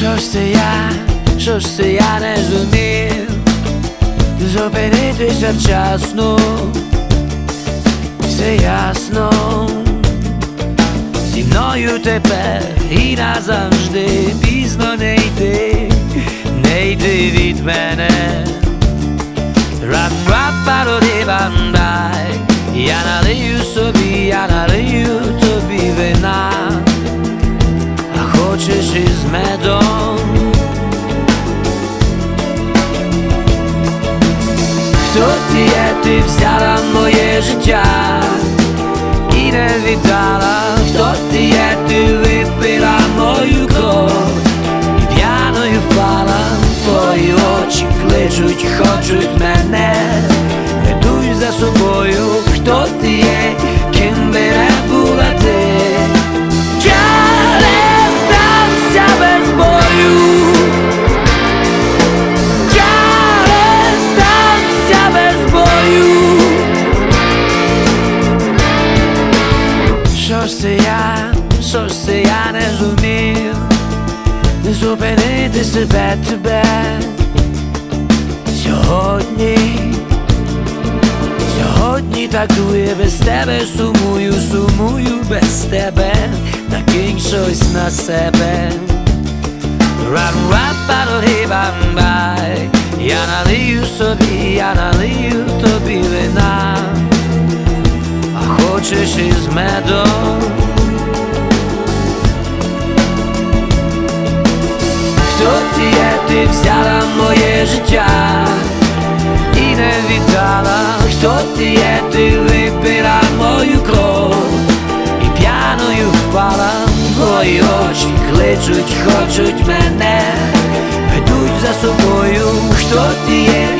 що ж це я? Що ж це я не зумів зупинитися вчасно, все ясно, зі мною тепер і назавжди пізно не йти, не йти від мене. Рап-рап-пароди-бандай Я налию собі, я налию тобі вина, а хочеш із медом. Ти взяла моє життя і не віддала, це я, що ж це я не зумів. Зупинити себе тебе. Сьогодні, сьогодні так дує без тебе, сумую, сумую без тебе, накинь щось на себе. Рам-рап-пароди-бам-бай Я налию собі, я налию хочеш із медом. Хто ти є, ти взяла моє життя і не віддала, хто ти є, ти випила мою кров і п'яною впала, твої очі кличуть, хочуть мене, ведуть за собою, хто ти є,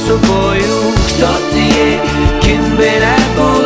ведуть за собою, хто ти є, ким би не була